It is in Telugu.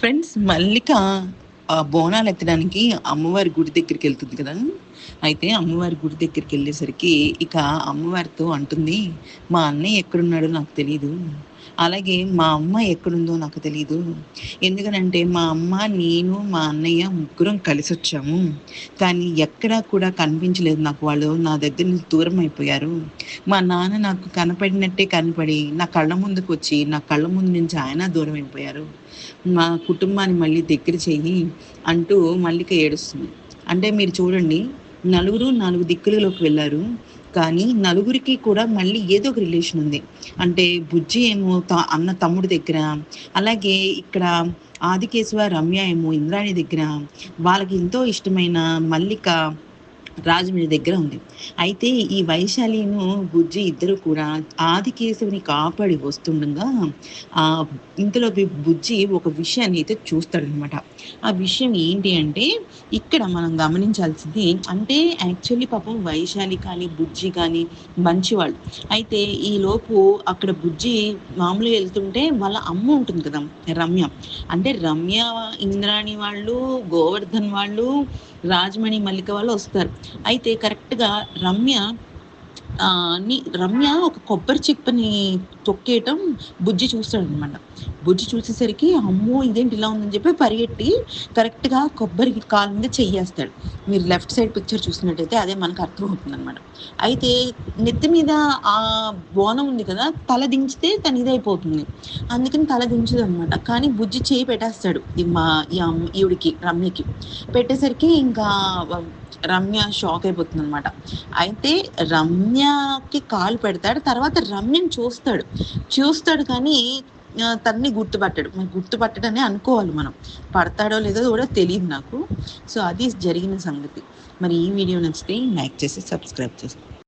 ఫ్రెండ్స్ మల్లిక ఆ బోనాలు ఎత్తడానికి అమ్మవారి గుడి దగ్గరికి వెళ్తుంది కదా? అయితే అమ్మవారి గుడి దగ్గరికి వెళ్ళేసరికి ఇక అమ్మవారితో అంటుంది మా అన్నయ్య ఎక్కడున్నాడో నాకు తెలియదు అలాగే మా అమ్మ ఎక్కడుందో నాకు తెలియదు ఎందుకనంటే మా అమ్మ నేను మా అన్నయ్య ముగ్గురం కలిసి వచ్చాము కానీ ఎక్కడా కూడా కనిపించలేదు నాకు వాళ్ళు. నా దగ్గర నుంచి దూరం అయిపోయారు. మా నాన్న నాకు కనపడినట్టే కనపడి నా కళ్ళ ముందుకు వచ్చి నా కళ్ళ ముందు నుంచి ఆయన దూరం అయిపోయారు. మా కుటుంబాన్ని మళ్ళీ దగ్గర చెయ్యి అంటూ మల్లిక ఏడుస్తుంది. అంటే మీరు చూడండి నలుగురు నాలుగు దిక్కులలోకి వెళ్ళారు. కానీ నలుగురికి కూడా మళ్ళీ ఏదో ఒక రిలేషన్ ఉంది. అంటే బుజ్జి ఏమో త అన్న తమ్ముడి దగ్గర అలాగే ఇక్కడ ఆదికేశవ రమ్య ఏమో ఇంద్రాణి దగ్గర వాళ్ళకి ఎంతో ఇష్టమైన మల్లిక రాజమండ్రి దగ్గర ఉంది. అయితే ఈ వైశాలిను బుజ్జి ఇద్దరు కూడా ఆదికేశవుని కాపాడి వస్తుండగా ఆ ఇంతలో బుజ్జి ఒక విషయాన్ని అయితే చూస్తాడనమాట ఆ విషయం ఏంటి అంటే ఇక్కడ మనం గమనించాల్సింది అంటే యాక్చువల్లీ పాపం వైశాలి కానీ బుజ్జి కానీ మంచివాళ్ళు. అయితే ఈ లోపు అక్కడ బుజ్జి మామూలుగా వెళ్తుంటే వాళ్ళ అమ్మ ఉంటుంది కదా రమ్య. అంటే రమ్య ఇంద్రాణి వాళ్ళు గోవర్ధన్ వాళ్ళు రాజమణి మల్లిక వాళ్ళు వస్తారు. అయితే కరెక్ట్గా రమ్య ని రమ్య ఒక కొబ్బరి చిప్పని తొక్కేయటం బుజ్జి చూస్తాడు అనమాట బుజ్జి చూసేసరికి అమ్మో ఇదేంటి ఇలా ఉందని చెప్పి పరిగెట్టి కరెక్ట్గా కొబ్బరి కాలు మీద చెయ్యేస్తాడు. మీరు లెఫ్ట్ సైడ్ పిక్చర్ చూసినట్టయితే అదే మనకు అర్థమవుతుంది అనమాట అయితే నెత్తి మీద ఆ బోనం ఉంది కదా తల దించితే తన ఇదైపోతుంది అందుకని తల దించదు అనమాట కానీ బుజ్జి చేయి పెట్టేస్తాడు మా ఈవిడికి రమ్యకి. పెట్టేసరికి ఇంకా రమ్య షాక్ అయిపోతుంది అనమాట అయితే రమ్యకి కాలు పెడతాడు. తర్వాత రమ్యని చూస్తాడు. చూస్తాడు కానీ తన్ని గుర్తుపట్టాడు. మరి గుర్తుపట్టడనే అనుకోవాలి మనం. పడతాడో లేదో కూడా తెలియదు నాకు. సో అది జరిగిన సంగతి. మరి ఈ వీడియో నచ్చితే లైక్ చేసి సబ్స్క్రైబ్ చేసుకోండి